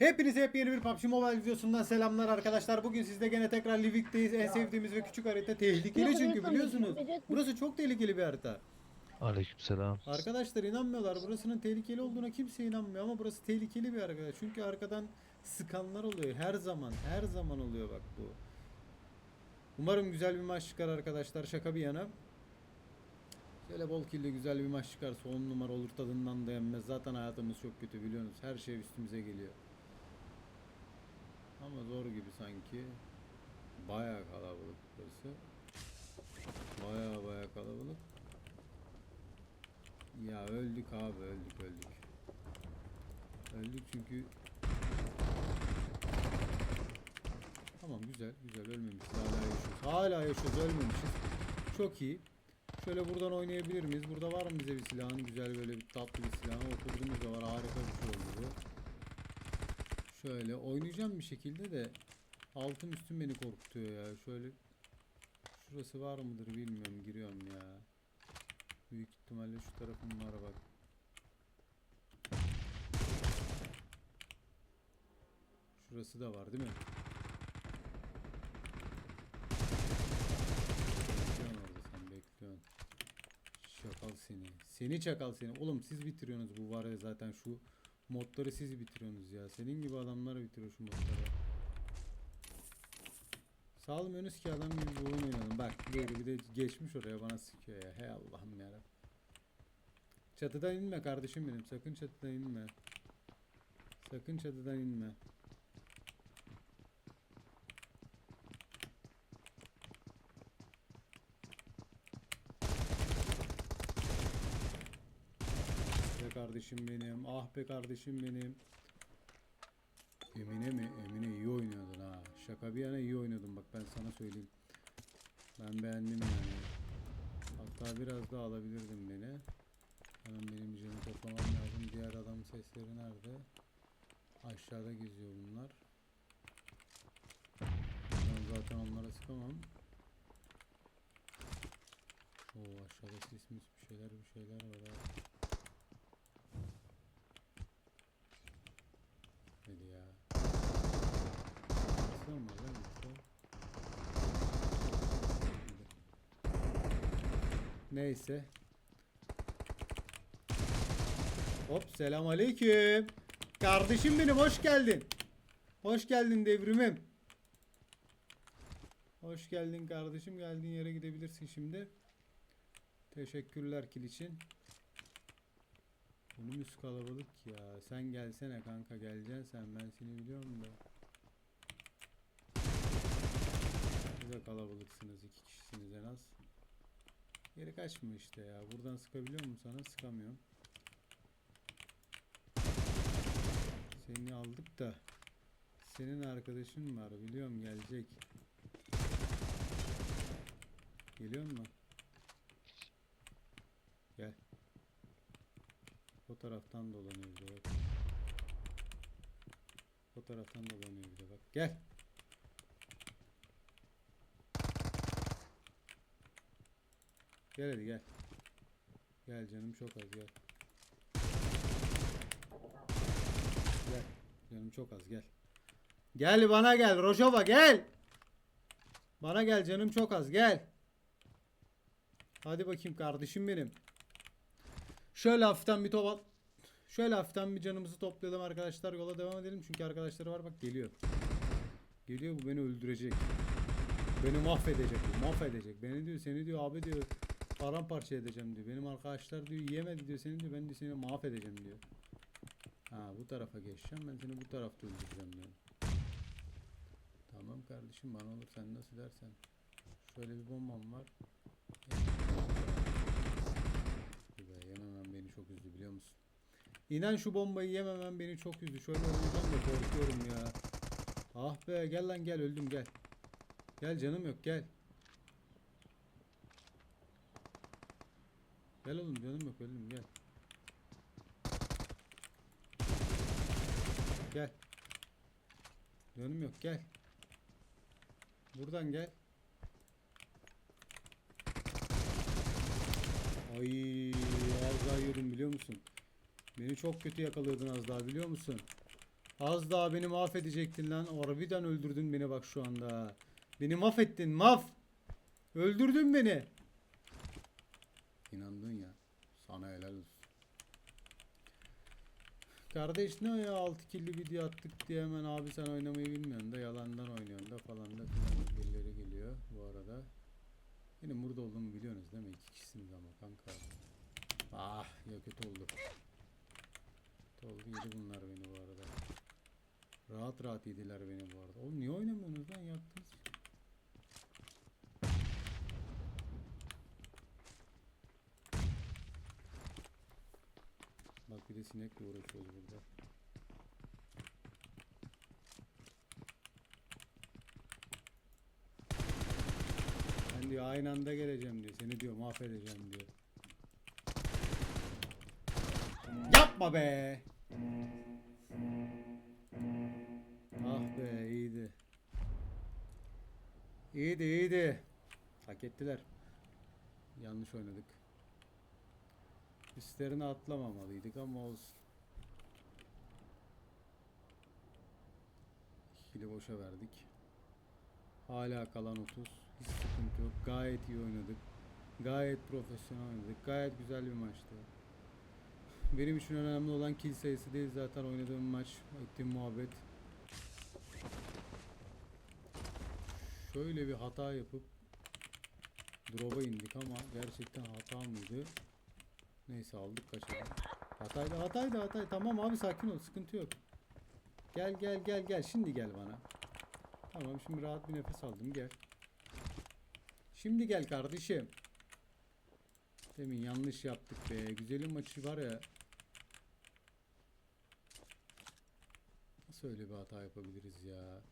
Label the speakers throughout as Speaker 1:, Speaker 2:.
Speaker 1: Hepinize hep yeni bir PUBG Mobile videosundan selamlar arkadaşlar. Bugün sizde gene tekrar Livik'teyiz. En sevdiğimiz ve küçük harita tehlikeli çünkü biliyorsunuz. Burası çok tehlikeli bir harita.
Speaker 2: Aleykümselam.
Speaker 1: Arkadaşlar inanmıyorlar. Burasının tehlikeli olduğuna kimse inanmıyor ama burası tehlikeli bir harita. Çünkü arkadan sıkanlar oluyor. Her zaman, her zaman oluyor bak bu. Umarım güzel bir maç çıkar arkadaşlar. Şaka bir yana. Şöyle bol killi güzel bir maç çıkarsa 10 numara olur tadından da yenmez. Zaten hayatımız çok kötü biliyorsunuz. Her şey üstümüze geliyor. Ama zor gibi sanki. Bayağı kalabalık burası. Bayağı bayağı kalabalık. Ya öldük abi öldük öldük. Öldük çünkü Tamam güzel güzel ölmemişiz hala yaşıyoruz. Hala yaşıyoruz ölmemişiz. Çok iyi. Şöyle buradan oynayabilir miyiz? Burada var mı bize bir silahın güzel böyle bir tatlı bir silahın oturduğumuz da var harika bir şey oldu bu. Şöyle oynayacağım bir şekilde de altın üstüm beni korkutuyor ya. Şöyle şurası var mıdır bilmiyorum giriyorum ya. Büyük ihtimalle şu tarafım var bak. Şurası da var değil mi? Bekliyorsun orada sen bekliyorsun. Çakal seni. Seni çakal seni. Oğlum siz bitiriyorsunuz bu var ya zaten şu modları siz bitiriyorsunuz ya. Senin gibi adamlar bitiriyor şu modları. Salmıyorsunuz ki adam gibi bu oyun oynadım. Bak böyle bir de geçmiş oraya bana sıkıyor ya. Hey Allah'ım yarabbim. Çatıdan inme kardeşim benim. Sakın çatıdan inme. Sakın çatıdan inme. Kardeşim benim. Ah be kardeşim benim. Emine mi? Emine iyi oynuyordun ha. Şaka bir yana iyi oynuyordun bak ben sana söyleyeyim. Ben beğendim yani. Hatta biraz daha alabilirdim beni. Hemen benim canı toplamam lazım. Diğer adamın sesleri nerede? Aşağıda geziyor bunlar. Ben zaten onlara sıkamam. Oo aşağıda sis mis bir şeyler bir şeyler var ha. Hadi ya. Neyse. Hop selam aleyküm. Kardeşim benim hoş geldin. Hoş geldin devrimim. Hoş geldin kardeşim. Geldiğin yere gidebilirsin şimdi. Teşekkürler kil için. Önümüz kalabalık ya. Sen gelsene kanka geleceksin sen. Ben seni biliyorum da. De kalabalıksınız. iki kişisiniz en az. Geri kaçma işte ya. Buradan sıkabiliyor mu sana? Sıkamıyorum. Seni aldık da. Senin arkadaşın var. Biliyorum gelecek. Geliyor mu? Gel. O taraftan dolanıyor bak. O taraftan dolanıyor bir de bak. Gel. Gel hadi gel. Gel canım çok az gel. Gel. Canım çok az gel. Gel bana gel Rojova gel. Bana gel canım çok az gel. Hadi bakayım kardeşim benim. Şöyle hafiften bir topa Şöyle hafiften bir canımızı toplayalım arkadaşlar. Yola devam edelim çünkü arkadaşları var bak geliyor. Geliyor bu beni öldürecek. Beni mahvedecek mahvedecek. Beni diyor seni diyor abi diyor paramparça edeceğim diyor. Benim arkadaşlar diyor yiyemedi diyor seni diyor ben de seni mahvedeceğim diyor. Ha bu tarafa geçeceğim ben seni bu tarafta öldüreceğim diyor. Tamam kardeşim bana olur sen nasıl dersen. Şöyle bir bombam var. Yememem beni çok üzdü biliyor musun? İnan şu bombayı yememem beni çok üzdü. Şöyle olacağım da korkuyorum ya. Ah be gel lan gel öldüm gel. Gel canım yok gel. Gel oğlum canım yok öldüm gel. Gel. Canım yok gel. Buradan gel. Ay az daha yiyordum biliyor musun? Beni çok kötü yakalıyordun az daha biliyor musun? Az daha beni mahvedecektin lan. Harbiden öldürdün beni bak şu anda. Beni mahvettin maf. Öldürdün beni. İnandın ya. Sana helal olsun. Kardeş ne o ya 6 killi video attık diye hemen abi sen oynamayı bilmiyorsun da yalandan oynuyorsun da falan da filan birileri geliyor bu arada. Benim burada olduğumu biliyorsunuz değil mi? İki kişisiniz ama kanka. Ah ya kötü oldu. Kötü oldu yedi bunlar beni bu arada. Rahat rahat yediler beni bu arada. Oğlum niye oynamıyorsunuz lan yaktınız? Bak bir de sinekle uğraşıyoruz burada. Ben diyor aynı anda geleceğim diyor. Seni diyor mahvedeceğim diyor. Yapma be. Ah be iyiydi. İyiydi iyiydi. Hak ettiler. Yanlış oynadık. Üstlerine atlamamalıydık ama olsun. İkili boşa verdik. Hala kalan 30. Hiç sıkıntı yok. Gayet iyi oynadık. Gayet profesyonel oynadık. Gayet güzel bir maçtı. Benim için önemli olan kill sayısı değil zaten oynadığım maç, ettiğim muhabbet. Şöyle bir hata yapıp drop'a indik ama gerçekten hata mıydı? Neyse aldık kaçalım. Hataydı hataydı hatay. Tamam abi sakin ol sıkıntı yok. Gel gel gel gel şimdi gel bana. Tamam şimdi rahat bir nefes aldım gel. Şimdi gel kardeşim. Demin yanlış yaptık be. Güzelim maçı var ya. Nasıl öyle bir hata yapabiliriz ya?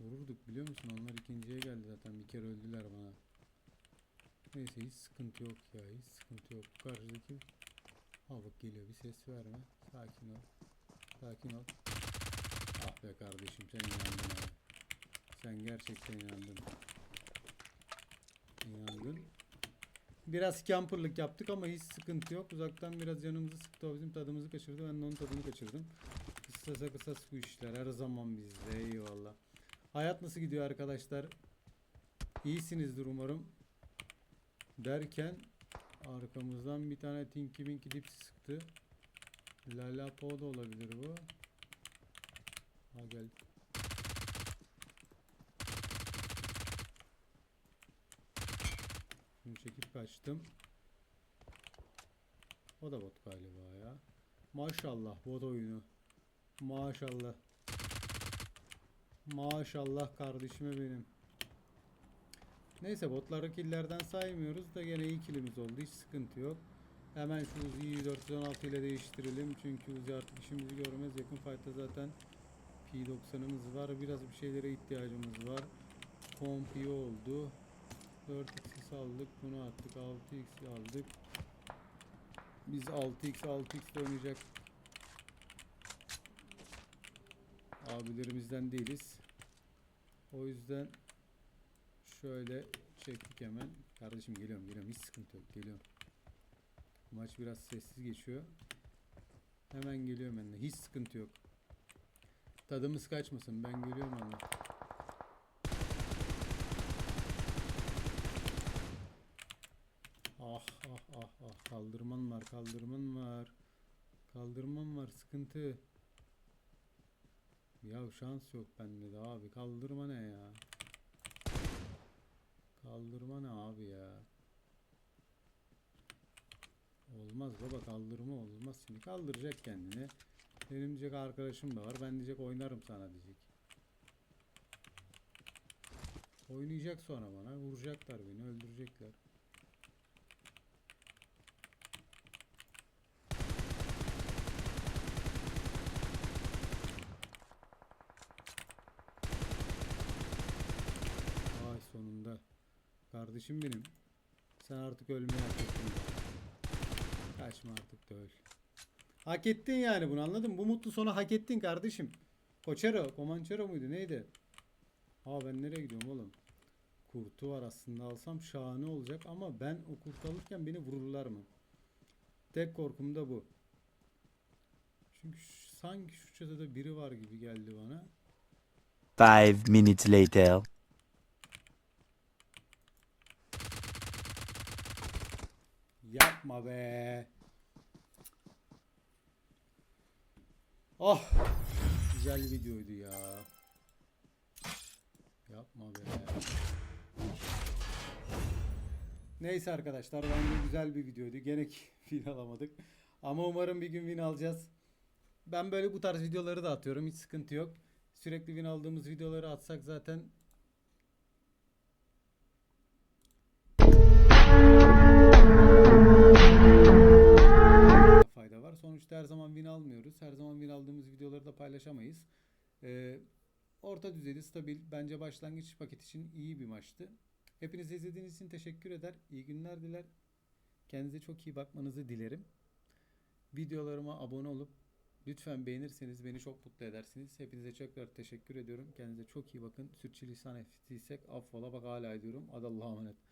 Speaker 1: Vururduk biliyor musun? Onlar ikinciye geldi zaten. Bir kere öldüler bana. Neyse hiç sıkıntı yok ya. Hiç sıkıntı yok. Karşıdaki bak geliyor. Bir ses verme. Sakin ol. Sakin ol. Ah be kardeşim sen inandın abi. Sen gerçekten inandın. İnandın. Biraz camperlık yaptık ama hiç sıkıntı yok. Uzaktan biraz canımızı sıktı. O bizim tadımızı kaçırdı. Ben de onun tadını kaçırdım. Kısasa kısas bu işler. Her zaman bizde. Eyvallah. Hayat nasıl gidiyor arkadaşlar? İyisinizdir umarım. Derken arkamızdan bir tane Tinky Winky Dipsy sıktı. Lala Po da olabilir bu. Ha gel. Bunu çekip kaçtım. O da bot galiba ya. Maşallah bot oyunu. Maşallah. Maşallah kardeşime benim. Neyse botları killerden saymıyoruz da gene iyi killimiz oldu. Hiç sıkıntı yok. Hemen şu Uzi'yi 416 ile değiştirelim. Çünkü Uzi artık işimizi görmez. Yakın fight'ta zaten P90'ımız var. Biraz bir şeylere ihtiyacımız var. Komp iyi oldu. 4x'i aldık. Bunu attık. 6x'i aldık. Biz 6x 6x oynayacak abilerimizden değiliz. O yüzden şöyle çektik hemen. Kardeşim geliyorum geliyorum hiç sıkıntı yok geliyorum. Maç biraz sessiz geçiyor. Hemen geliyorum ben de hiç sıkıntı yok. Tadımız kaçmasın ben geliyorum ama. Ah ah ah ah kaldırman var kaldırman var. Kaldırman var sıkıntı. Ya şans yok bende de abi. Kaldırma ne ya? Kaldırma ne abi ya? Olmaz baba kaldırma olmaz. Şimdi kaldıracak kendini. Benim diyecek arkadaşım da var. Ben diyecek oynarım sana diyecek. Oynayacak sonra bana. Vuracaklar beni. Öldürecekler. Ay sonunda. Kardeşim benim. Sen artık ölmeyi hak ettin. Kaçma artık da öl. Hak ettin yani bunu anladın mı? Bu mutlu sonu hak ettin kardeşim. Koçero, Comanchero muydu neydi? Aa ben nereye gidiyorum oğlum? Kurtu var aslında alsam şahane olacak ama ben o kurtu alırken beni vururlar mı? Tek korkum da bu. Çünkü sanki şu çatıda biri var gibi geldi bana.
Speaker 2: Five minutes later.
Speaker 1: Yapma be. Oh. Güzel videoydu ya. Yapma be. Neyse arkadaşlar bence güzel bir videoydu. Gene win alamadık. Ama umarım bir gün win alacağız. Ben böyle bu tarz videoları da atıyorum. Hiç sıkıntı yok. Sürekli win aldığımız videoları atsak zaten Sonuçta her zaman win almıyoruz. Her zaman win aldığımız videoları da paylaşamayız. Ee, orta düzeyde stabil. Bence başlangıç paket için iyi bir maçtı. Hepinize izlediğiniz için teşekkür eder. İyi günler diler. Kendinize çok iyi bakmanızı dilerim. Videolarıma abone olup lütfen beğenirseniz beni çok mutlu edersiniz. Hepinize tekrar teşekkür ediyorum. Kendinize çok iyi bakın. Sürçülisan ettiysek affola bak hala ediyorum. Hadi emanet.